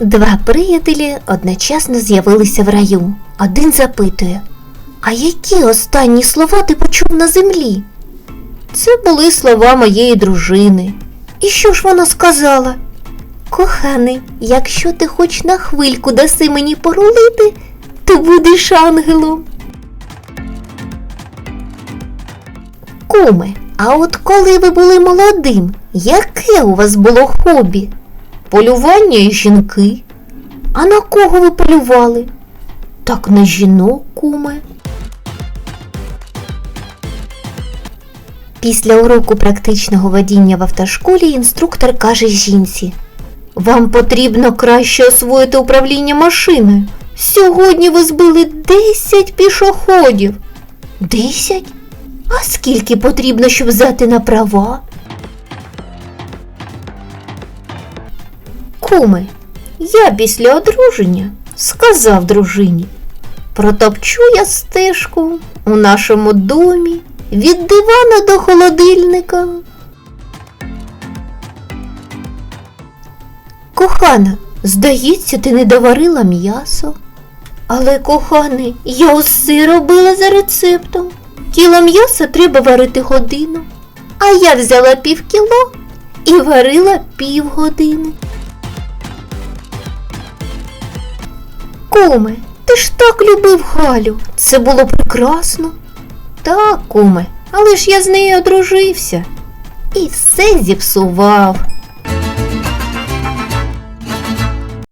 Два приятелі одночасно з'явилися в раю. Один запитує: А які останні слова ти почув на землі? Це були слова моєї дружини. І що ж вона сказала? Коханий, якщо ти хоч на хвильку даси мені порулити, то будеш ангелом. Куме, а от коли ви були молодим, яке у вас було хобі? Полювання і жінки. А на кого ви полювали? Так на жінок, куме. Після уроку практичного водіння в автошколі інструктор каже жінці: Вам потрібно краще освоїти управління машиною. Сьогодні ви збили 10 пішоходів. 10? А скільки потрібно, щоб взяти на права? Куми, я після одруження сказав дружині. Протопчу я стежку у нашому домі від дивана до холодильника. Кохана, здається, ти не доварила м'ясо. Але, коханий, я усе робила за рецептом. Кіло м'яса треба варити годину, а я взяла пів кіло і варила півгодини. Куме, ти ж так любив Галю. Це було прекрасно. Так, куме, але ж я з нею одружився і все зіпсував.